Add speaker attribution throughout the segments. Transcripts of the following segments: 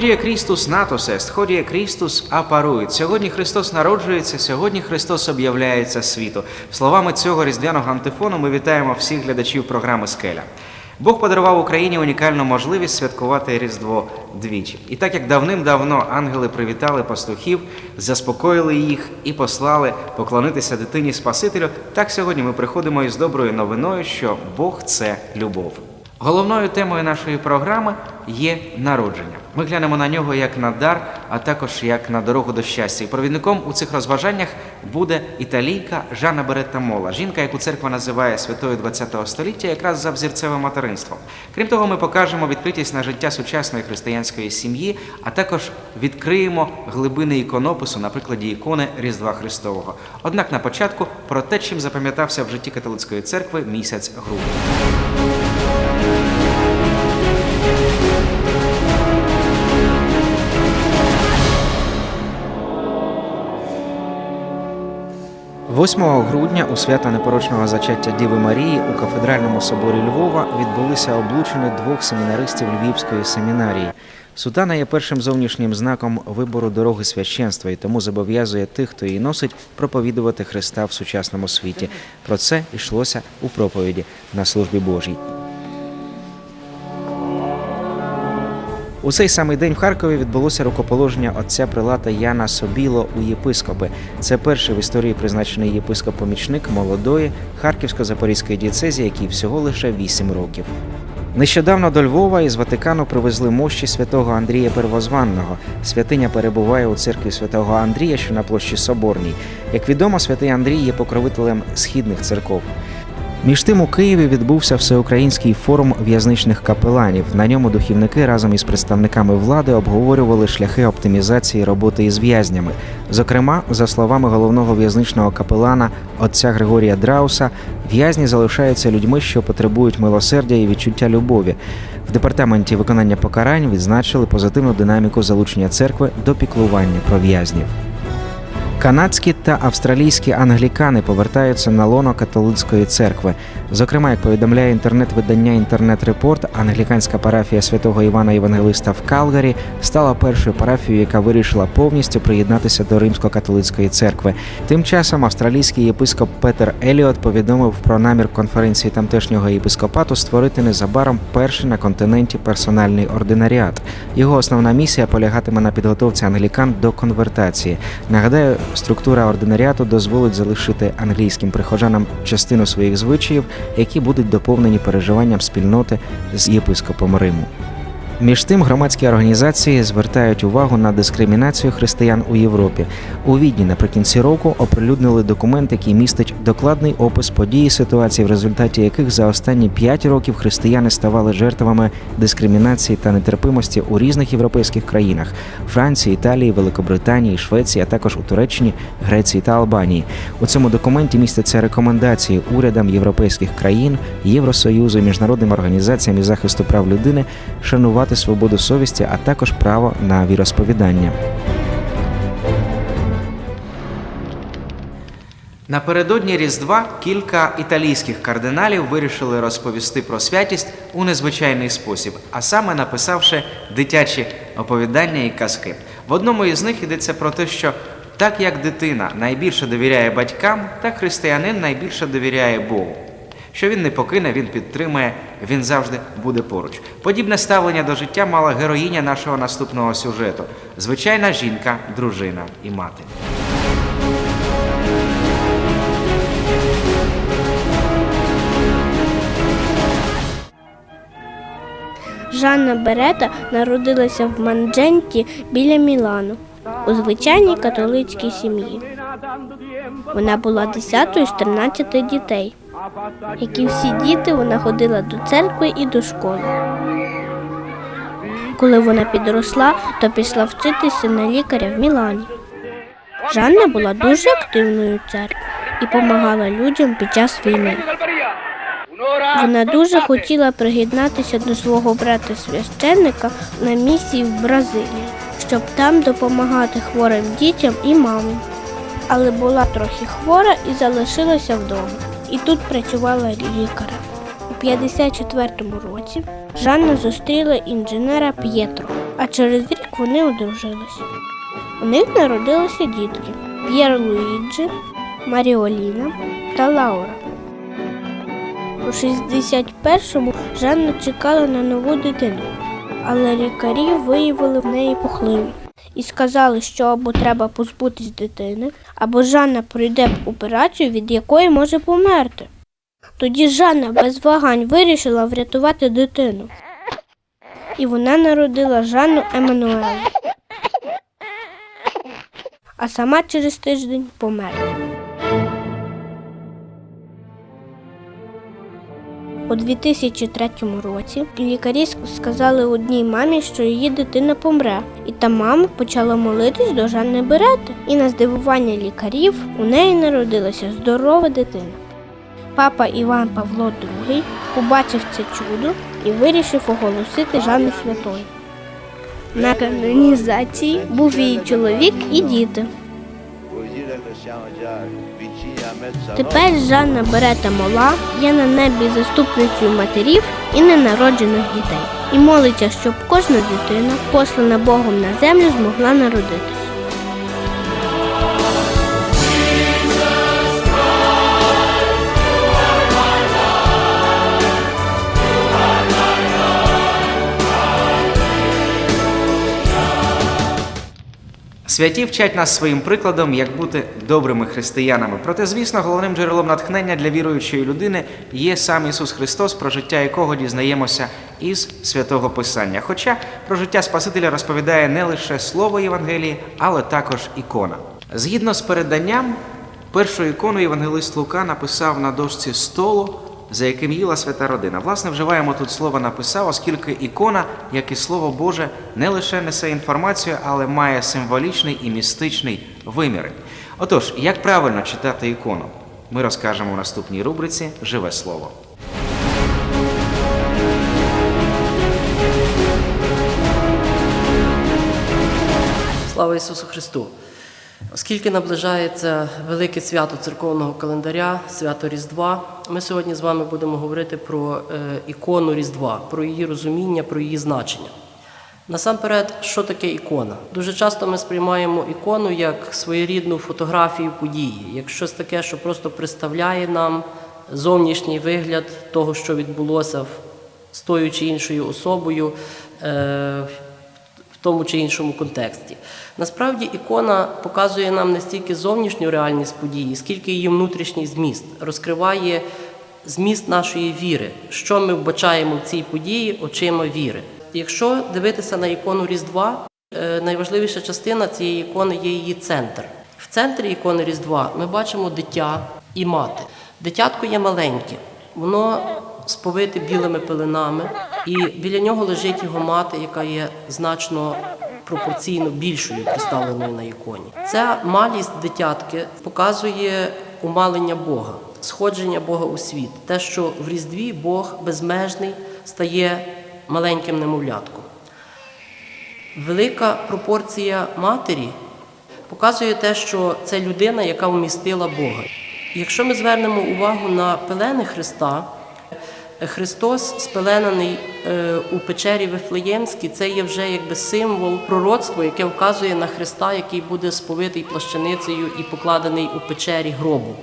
Speaker 1: Ходіє Крістус натосест, ходіє Крістус апарують. Сьогодні Христос народжується, сьогодні Христос об'являється світу. Словами цього різдвяного антифону ми вітаємо всіх глядачів програми Скеля. Бог подарував Україні унікальну можливість святкувати Різдво двічі. І так як давним-давно ангели привітали пастухів, заспокоїли їх і послали поклонитися дитині Спасителю, так сьогодні ми приходимо із доброю новиною, що Бог це любов. Головною темою нашої програми є народження. Ми глянемо на нього як на дар, а також як на дорогу до щастя. І провідником у цих розважаннях буде італійка Жанна Беретта Мола, жінка, яку церква називає святою ХХ століття, якраз за взірцевим материнством. Крім того, ми покажемо відкритість на життя сучасної християнської сім'ї, а також відкриємо глибини іконопису на прикладі ікони Різдва Христового. Однак на початку про те, чим запам'ятався в житті католицької церкви місяць грудня. 8 грудня у свято непорочного зачаття Діви Марії у кафедральному соборі Львова відбулися облучення двох семінаристів Львівської семінарії. Сутана є першим зовнішнім знаком вибору дороги священства і тому зобов'язує тих, хто її носить, проповідувати Христа в сучасному світі. Про це йшлося у проповіді на службі Божій. У цей самий день в Харкові відбулося рукоположення отця прилата Яна Собіло у єпископи. Це перший в історії призначений єпископ-помічник молодої Харківсько-Запорізької дієцезії, який всього лише 8 років. Нещодавно до Львова із Ватикану привезли мощі святого Андрія Первозванного. Святиня перебуває у церкві святого Андрія, що на площі Соборній. Як відомо, святий Андрій є покровителем східних церков. Між тим у Києві відбувся всеукраїнський форум в'язничних капеланів. На ньому духівники разом із представниками влади обговорювали шляхи оптимізації роботи із в'язнями. Зокрема, за словами головного в'язничного капелана отця Григорія Драуса, в'язні залишаються людьми, що потребують милосердя і відчуття любові. В департаменті виконання покарань відзначили позитивну динаміку залучення церкви до піклування про в'язнів. Канадські та австралійські англікани повертаються на лоно католицької церкви. Зокрема, як повідомляє інтернет-видання Інтернет-Репорт, англіканська парафія святого Івана Євангелиста в Калгарі стала першою парафією, яка вирішила повністю приєднатися до римсько-католицької церкви. Тим часом австралійський єпископ Петер Еліот повідомив про намір конференції тамтешнього єпископату створити незабаром перший на континенті персональний ординаріат. Його основна місія полягатиме на підготовці англікан до конвертації. Нагадаю, структура ординаріату дозволить залишити англійським прихожанам частину своїх звичаїв, які будуть доповнені переживанням спільноти з єпископом Риму. Між тим, громадські організації звертають увагу на дискримінацію християн у Європі. У Відні наприкінці року оприлюднили документ, який містить докладний опис подій і ситуацій, в результаті яких за останні 5 років християни ставали жертвами дискримінації та нетерпимості у різних європейських країнах Франції, Італії, Великобританії, Швеції, а також у Туреччині, Греції та Албанії. У цьому документі містяться рекомендації урядам європейських країн, Євросоюзу, і міжнародним організаціям із захисту прав людини шанувати свободу совісті, а також право на віросповідання. Напередодні Різдва кілька італійських кардиналів вирішили розповісти про святість у незвичайний спосіб, а саме написавши дитячі оповідання і казки. В одному із них йдеться про те, що так як дитина найбільше довіряє батькам, так християнин найбільше довіряє Богу. Що він не покине, він підтримує, він завжди буде поруч. Подібне ставлення до життя мала героїня нашого наступного сюжету звичайна жінка, дружина і мати.
Speaker 2: Жанна Берета народилася в Мандженті біля Мілану у звичайній католицькій сім'ї. Вона була десятою з 13 дітей. Як і всі діти, вона ходила до церкви і до школи. Коли вона підросла, то пішла вчитися на лікаря в Мілані. Жанна була дуже активною в церкві і допомагала людям під час війни. Вона дуже хотіла приєднатися до свого брата священника на місії в Бразилії, щоб там допомагати хворим дітям і мамам. Але була трохи хвора і залишилася вдома. І тут працювала лікарем. У 54-му році Жанна зустріла інженера П'єтро, А через рік вони одружилися. У них народилися дітки П'єр Луїджі, Маріоліна та Лаура. У 61-му Жанна чекала на нову дитину, але лікарі виявили в неї пухливі і сказали, що або треба позбутись дитини, або Жанна пройде операцію, від якої може померти. Тоді Жанна без вагань вирішила врятувати дитину. І вона народила Жанну Еммануелу. А сама через тиждень померла. У 2003 році лікарі сказали одній мамі, що її дитина помре, і та мама почала молитись до Жанни Берети. І на здивування лікарів у неї народилася здорова дитина. Папа Іван Павло II побачив це чудо і вирішив оголосити Жанну святою. На канонізації був її чоловік і діти. Тепер Жанна Берета Мола є на небі заступницею матерів і ненароджених дітей і молиться, щоб кожна дитина, послана Богом на землю, змогла народитись.
Speaker 1: Святі вчать нас своїм прикладом, як бути добрими християнами. Проте, звісно, головним джерелом натхнення для віруючої людини є сам Ісус Христос, про життя якого дізнаємося із святого Писання. Хоча про життя Спасителя розповідає не лише слово Євангелії, але також ікона. Згідно з переданням, першу ікону євангелист Лука написав на дошці столу, за яким їла свята родина. Власне, вживаємо тут слово написав, оскільки ікона, як і слово Боже, не лише несе інформацію, але має символічний і містичний виміри. Отож, як правильно читати ікону, ми розкажемо у наступній рубриці Живе слово.
Speaker 3: Слава Ісусу Христу! Оскільки наближається велике свято церковного календаря, свято Різдва, ми сьогодні з вами будемо говорити про е, ікону Різдва, про її розуміння, про її значення. Насамперед, що таке ікона? Дуже часто ми сприймаємо ікону як своєрідну фотографію події, як щось таке, що просто представляє нам зовнішній вигляд того, що відбулося з тою чи іншою особою. е, в тому чи іншому контексті. Насправді ікона показує нам не стільки зовнішню реальність події, скільки її внутрішній зміст, розкриває зміст нашої віри, що ми вбачаємо в цій події очима віри. Якщо дивитися на ікону Різдва, е, найважливіша частина цієї ікони є її центр. В центрі ікони Різдва ми бачимо дитя і мати. Дитятко є маленьке, воно сповите білими пеленами, і біля нього лежить його мати, яка є значно пропорційно більшою представленою на іконі. Ця малість дитятки показує умалення Бога, сходження Бога у світ, те, що в Різдві Бог безмежний стає маленьким немовлятком. Велика пропорція матері показує те, що це людина, яка вмістила Бога. Якщо ми звернемо увагу на пелени Христа, Христос спеленаний е, у печері Вифлеємській, це є вже якби символ пророцтва, яке вказує на Христа, який буде сповитий плащаницею і покладений у печері гробу.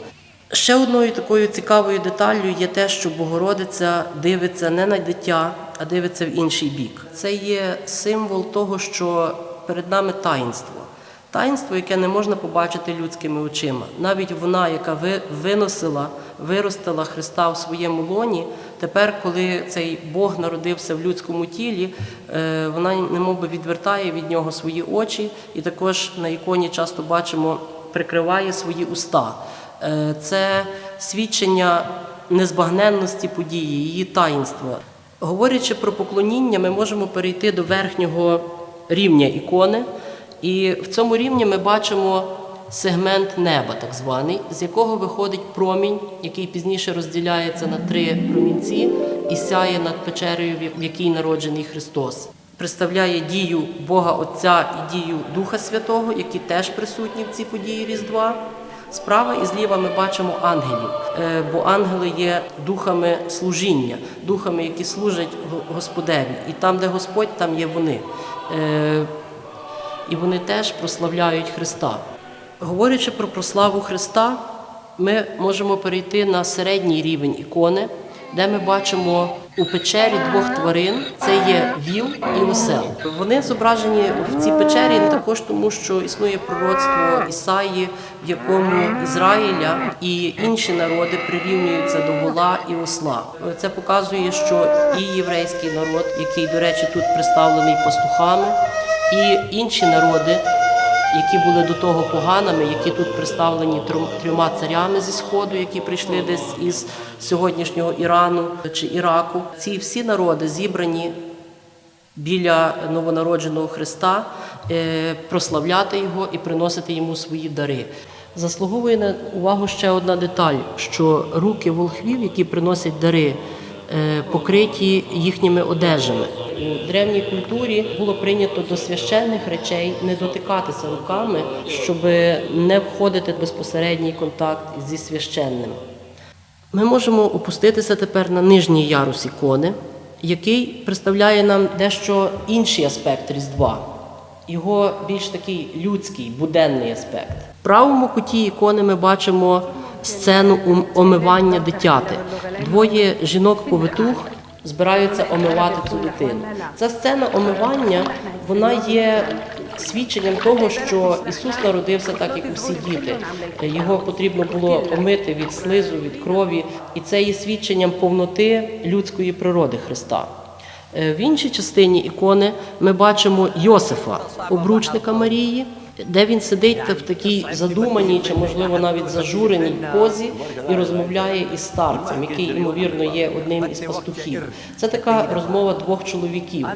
Speaker 3: Ще одною такою цікавою деталлю є те, що Богородиця дивиться не на дитя, а дивиться в інший бік. Це є символ того, що перед нами таїнство. Таїнство, яке не можна побачити людськими очима. Навіть вона, яка ви- виносила, виростила Христа в своєму лоні, тепер, коли цей Бог народився в людському тілі, е, вона немовби відвертає від нього свої очі, і також на іконі часто бачимо, прикриває свої уста. Е, Це свідчення незбагненності події, її таїнства. Говорячи про поклоніння, ми можемо перейти до верхнього рівня ікони. І в цьому рівні ми бачимо сегмент неба, так званий, з якого виходить промінь, який пізніше розділяється на три промінці і сяє над печерою, в якій народжений Христос. Представляє дію Бога Отця і дію Духа Святого, які теж присутні в цій події Різдва. Справа і зліва ми бачимо ангелів, е, бо ангели є духами служіння, духами, які служать Господеві. І там, де Господь, там є вони. Е, і вони теж прославляють Христа. Говорячи про прославу Христа, ми можемо перейти на середній рівень ікони, де ми бачимо у печері двох тварин: це є віл і осел. Вони зображені в цій печері також тому, що існує пророцтво Ісаї, в якому Ізраїля і інші народи прирівнюються до вола і осла. Це показує, що і єврейський народ, який, до речі, тут представлений пастухами, і інші народи які були до того поганими, які тут представлені трьома царями зі сходу, які прийшли десь із сьогоднішнього Ірану чи Іраку. Ці всі народи зібрані біля новонародженого Христа, е, прославляти його і приносити йому свої дари. Заслуговує на увагу ще одна деталь: що руки волхвів, які приносять дари, покриті їхніми одежами. У древній культурі було прийнято до священних речей не дотикатися руками, щоб не входити в безпосередній контакт зі священним. Ми можемо опуститися тепер на нижній ярус ікони, який представляє нам дещо інший аспект Різдва, його більш такий людський, буденний аспект. В правому куті ікони ми бачимо сцену омивання дитяти. Двоє жінок-повитух збираються омивати цю дитину. Ця сцена омивання вона є свідченням того, що Ісус народився так, як і всі діти. Його потрібно було омити від слизу, від крові, і це є свідченням повноти людської природи Христа. Е, В іншій частині ікони ми бачимо Йосифа, обручника Марії, де він сидить в такій задуманій чи, можливо, навіть зажуреній позі і розмовляє із старцем, який, ймовірно, є одним із пастухів. Це така розмова двох чоловіків,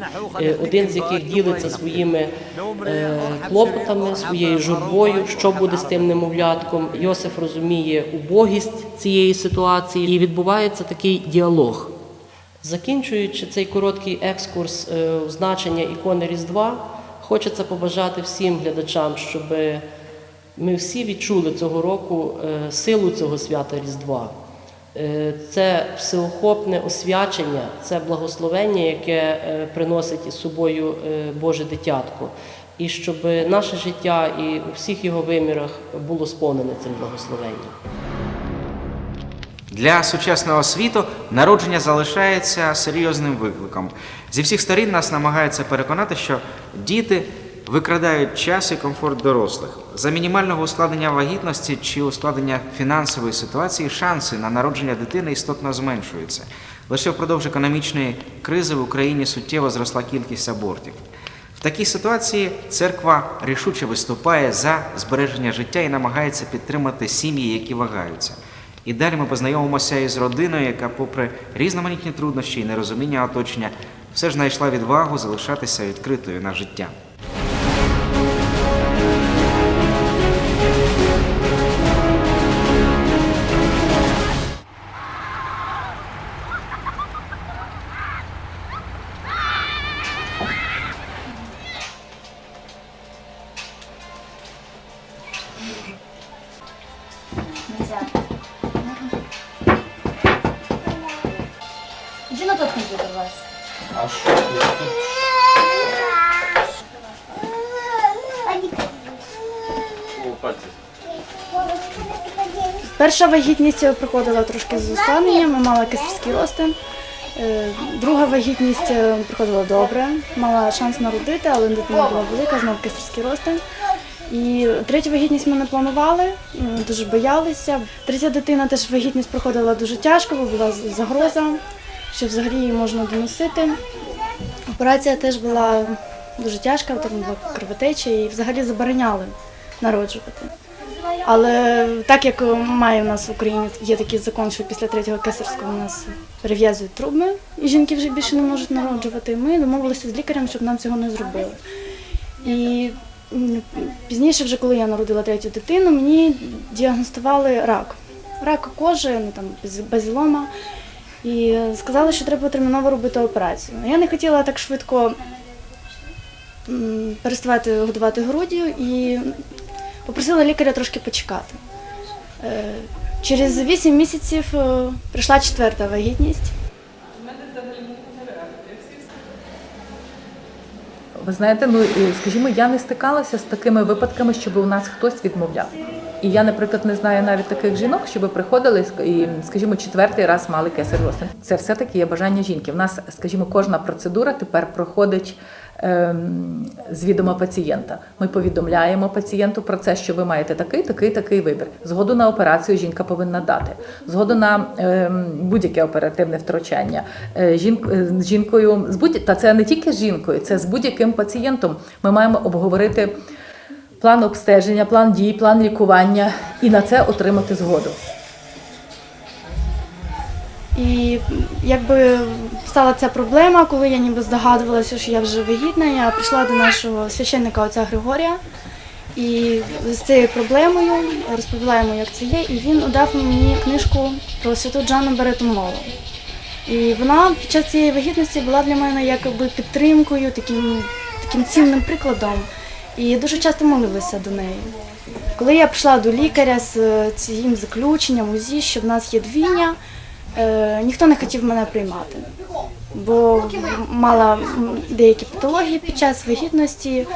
Speaker 3: е, один з яких ділиться своїми е, клопотами, своєю журбою, що буде з тим немовлятком. Йосиф розуміє убогість цієї ситуації, і відбувається такий діалог. Закінчуючи цей короткий екскурс е, значення ікони Різдва, хочеться побажати всім глядачам, щоб ми всі відчули цього року е, силу цього свята Різдва. Е, Це всеохопне освячення, це благословення, яке е, приносить із собою Боже дитятко. І щоб наше життя і у всіх його вимірах було сповнене цим благословенням.
Speaker 1: Для сучасного світу народження залишається серйозним викликом. Зі всіх сторін нас намагаються переконати, що діти викрадають час і комфорт дорослих. За мінімального ускладнення вагітності чи ускладнення фінансової ситуації шанси на народження дитини істотно зменшуються. Лише впродовж економічної кризи в Україні суттєво зросла кількість абортів. В такій ситуації церква рішуче виступає за збереження життя і намагається підтримати сім'ї, які вагаються. І далі ми познайомимося із родиною, яка, попри різноманітні труднощі і нерозуміння оточення, все ж знайшла відвагу залишатися відкритою на життя.
Speaker 4: Перша вагітність проходила трошки з ускладненням, мала кесарський розтин. Е, Друга вагітність е, проходила добре, мала шанс народити, але дитина була велика, знову кесарський розтин. І третю вагітність ми не планували, дуже боялися. Третя дитина теж вагітність проходила дуже тяжко, бо була загроза, що взагалі її можна доносити. Операція теж була дуже тяжка, там була кровотеча і взагалі забороняли народжувати. Але так як має в нас в Україні є такий закон, що після третього кесарського у нас перев'язують труби, і жінки вже більше не можуть народжувати, ми домовилися з лікарем, щоб нам цього не зробили. І пізніше, вже коли я народила третю дитину, мені діагностували рак. Рак кожи, ну там базілома. І сказали, що треба терміново робити операцію. Я не хотіла так швидко переставати годувати груддю і попросила лікаря трошки почекати. Е, Через 8 місяців е, прийшла четверта вагітність.
Speaker 5: Ви знаєте, ну скажімо, я не стикалася з такими випадками, щоб у нас хтось відмовляв. І я, наприклад, не знаю навіть таких жінок, щоб приходили і, скажімо, четвертий раз мали кесар ростин. Це все таки є бажання жінки. У нас, скажімо, кожна процедура тепер проходить з відома пацієнта. Ми повідомляємо пацієнту про це, що ви маєте такий, такий, такий вибір. Згоду на операцію жінка повинна дати. Згоду на ем, будь-яке оперативне втручання. Е, е, з жінкою з будь та це не тільки з жінкою, це з будь-яким пацієнтом. Ми маємо обговорити план обстеження, план дій, план лікування і на це отримати згоду.
Speaker 4: І якби стала ця проблема, коли я ніби здогадувалася, що я вже вагітна, я прийшла до нашого священника отця Григорія і з цією проблемою розповіла йому, як це є, і він дав мені книжку про святу Джану Беретумолу. І вона під час цієї вагітності була для мене якби підтримкою, таким, таким цінним прикладом. І я дуже часто молилася до неї. Коли я прийшла до лікаря з е, цим заключенням УЗІ, що в нас є двійня, е, ніхто не хотів мене приймати, бо мала деякі патології під час вагітності,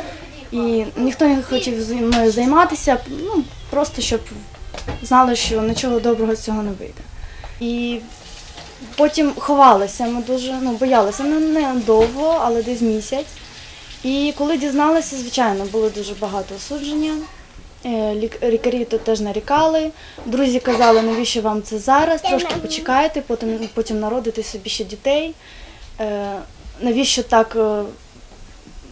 Speaker 4: і ніхто не хотів зі мною займатися, ну просто щоб знали, що нічого доброго з цього не вийде. І потім ховалися, ми дуже ну, боялися не, не довго, але десь місяць. І коли дізналася, звичайно, було дуже багато осудження. Е, лік- Лікарі тут теж нарікали. Друзі казали, навіщо вам це зараз, трошки почекайте, потім, потім народите собі ще дітей. Е, Навіщо так, е,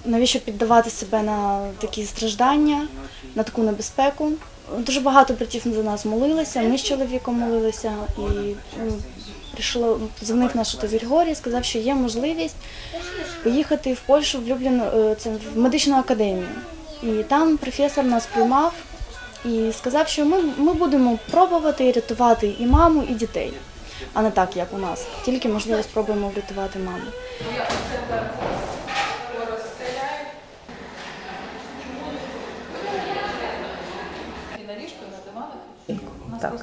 Speaker 4: навіщо піддавати себе на такі страждання, на таку небезпеку? Дуже багато братів за нас молилися, ми з чоловіком молилися і ну, прийшло, дзвонив наш отець Григорій, сказав, що є можливість поїхати в Польщу в Люблін, це в медичну академію. І там професор нас приймав і сказав, що ми, ми будемо пробувати рятувати і маму, і дітей, а не так, як у нас. Тільки можливо спробуємо врятувати маму.
Speaker 5: Так.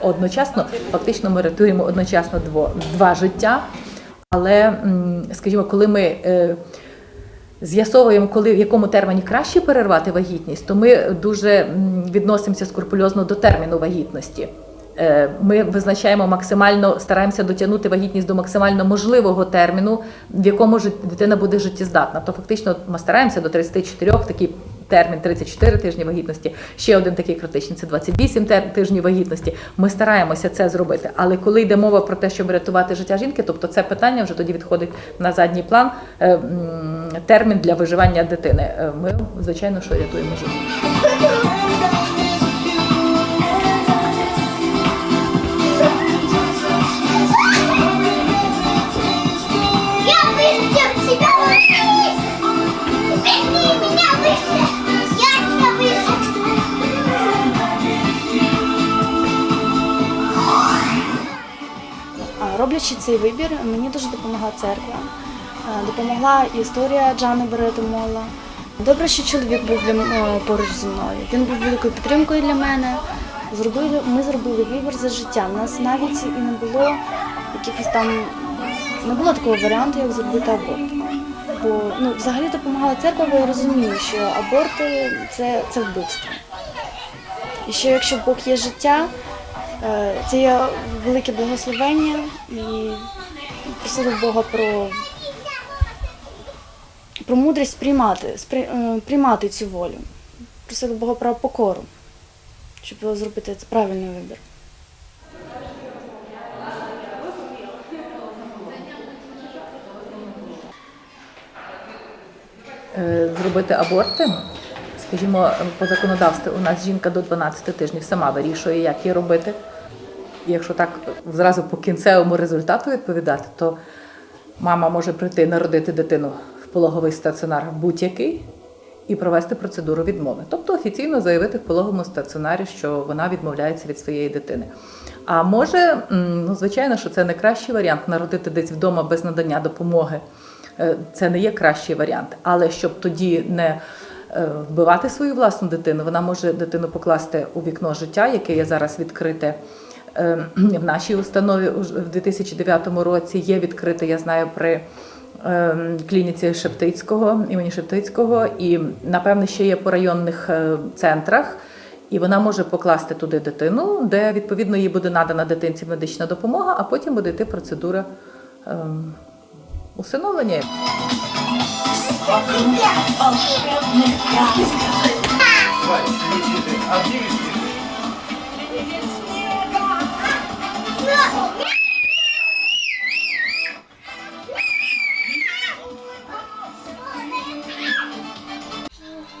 Speaker 5: Одночасно, фактично, ми рятуємо одночасно дво, два життя. Але, скажімо, коли ми е, з'ясовуємо, коли в якому терміні краще перервати вагітність, то ми дуже відносимося скрупульозно до терміну вагітності. Е, Ми визначаємо максимально, стараємося дотягнути вагітність до максимально можливого терміну, в якому дитина буде життєздатна. То фактично ми стараємося до 34, такий термін 34 тижні вагітності. Ще один такий критичний це 28 тер- тижнів вагітності. Ми стараємося це зробити. Але коли йде мова про те, щоб рятувати життя жінки, тобто це питання вже тоді відходить на задній план. Е, Термін для виживання дитини. Е, Ми звичайно що рятуємо життя.
Speaker 4: Цей вибір, мені дуже допомогла церква, е, допомогла історія Джани Беретомола. Добре, що чоловік був для м- е, поруч зі мною. Він був великою підтримкою для мене. Зробили, ми зробили вибір за життя. У нас навіть і не було якихось там не було такого варіанту, як зробити аборт. Бо ну, взагалі допомагала церква, бо я розумію, що аборти це, це вбивство. І що якщо Бог є життя, це є велике благословення і просили Бога про, про мудрість приймати, е, приймати цю волю. Просили Бога про покору, щоб зробити правильний вибір.
Speaker 5: Е, зробити аборти. Скажімо, по законодавству у нас жінка до 12 тижнів сама вирішує, як її робити. Якщо так зразу по кінцевому результату відповідати, то мама може прийти народити дитину в пологовий стаціонар будь-який і провести процедуру відмови. Тобто офіційно заявити в пологовому стаціонарі, що вона відмовляється від своєї дитини. А може, ну звичайно, що це не кращий варіант народити десь вдома без надання допомоги. Е, Це не є кращий варіант. Але щоб тоді не вбивати свою власну дитину, вона може дитину покласти у вікно життя, яке є зараз відкрите. е, В нашій установі в 2009 році є відкрите, я знаю, при ем, клініці Шептицького, імені Шептицького, і напевне ще є по районних е, центрах. І вона може покласти туди дитину, де відповідно їй буде надана дитинці медична допомога, а потім буде йти процедура усиновлення.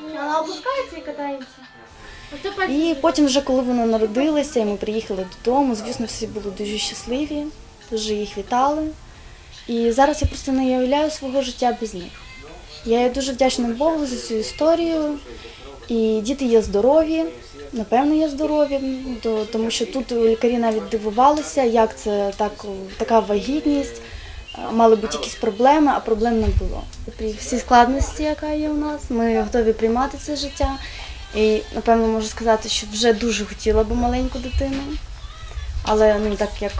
Speaker 2: Вона опускається і
Speaker 4: потім, вже коли вони народилися, і ми приїхали додому, звісно, всі були дуже щасливі, дуже їх вітали. І зараз я просто не уявляю свого життя без них. Я дуже вдячна Богу за цю історію. І діти є здорові, напевно, є здорові, тому що тут лікарі навіть дивувалися, як це так, така вагітність. Мали бути якісь проблеми, а проблем не було. При всій складності, яка є у нас, ми готові приймати це життя. І напевно можу сказати, що вже дуже хотіла би маленьку дитину. Але ну так як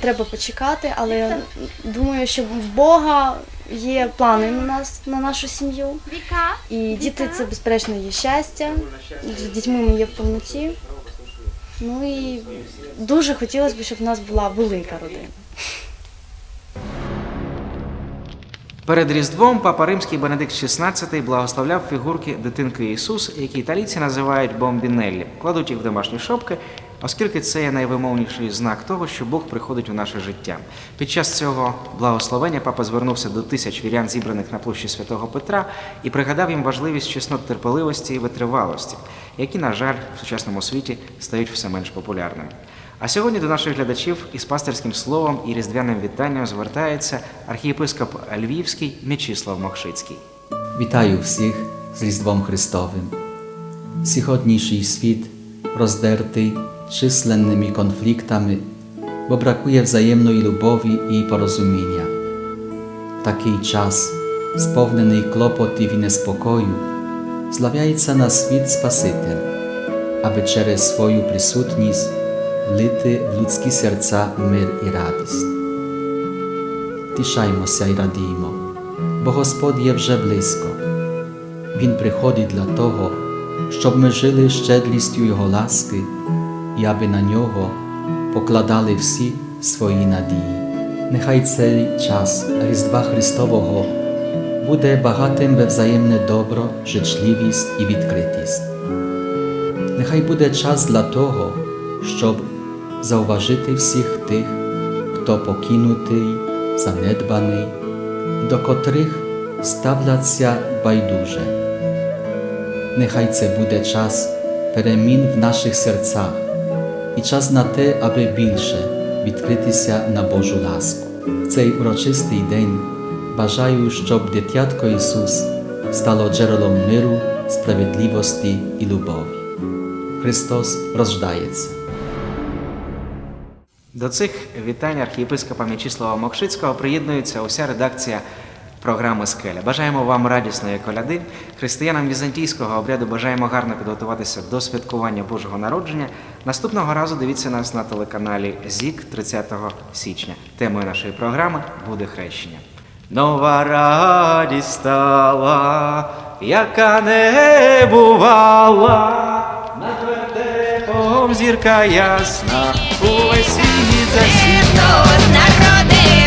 Speaker 4: треба почекати. Але думаю, що в Бога є плани на нас, на нашу сім'ю.
Speaker 2: Віка.
Speaker 4: І діти це безперечно є щастя. З дітьми ми є в повноті. Ну і дуже хотілося б, щоб в нас була велика родина.
Speaker 1: Перед Різдвом папа Римський Бенедикт XVI благословляв фігурки дитинки Ісус, які італійці називають бомбінеллі. Кладуть їх в домашні шопки, оскільки це є найвимовніший знак того, що Бог приходить у наше життя. Під час цього благословення папа звернувся до тисяч вірян, зібраних на площі святого Петра, і пригадав їм важливість чеснот терпеливості і витривалості, які, на жаль, в сучасному світі стають все менш популярними. А сьогодні до наших глядачів із пастирським словом і різдвяним вітанням звертається архієпископ Львівський Мечислав Мокшицький.
Speaker 6: Вітаю всіх з Різдвом Христовим. Сьогоднішній світ роздертий численними конфліктами, бо бракує взаємної любові і порозуміння. Такий час, сповнений клопотів і неспокою, з'являється на світ Спаситель, аби через свою присутність влити в людські серця мир і радість. Тішаймося і радіймо, бо Господь є вже близько. Він приходить для того, щоб ми жили щедрістю Його ласки і аби на нього покладали всі свої надії. Нехай цей час Різдва Христового буде багатим ve взаємне добро, жичливість і відкритість. Нехай буде час для того, щоб зауважити всіх тих, хто покинутий, занедбаний, до котрих ставляться байдуже. Нехай це буде час перемін в наших серцях і час на те, аби більше відкритися на Божу ласку. В цей урочистий день бажаю, щоб дитятко Ісус стало джерелом миру, справедливості і любові. Христос рождається.
Speaker 1: До цих вітань архієпископа М'ячислава Мокшицького приєднується уся редакція програми Скеля. Бажаємо вам радісної коляди. Християнам візантійського обряду бажаємо гарно підготуватися до святкування Божого народження. Наступного разу дивіться нас на телеканалі ЗІК 30 січня. Темою нашої програми буде хрещення. Нова радість стала, яка не бувала. Зірка ясна, увесь світ
Speaker 7: народився.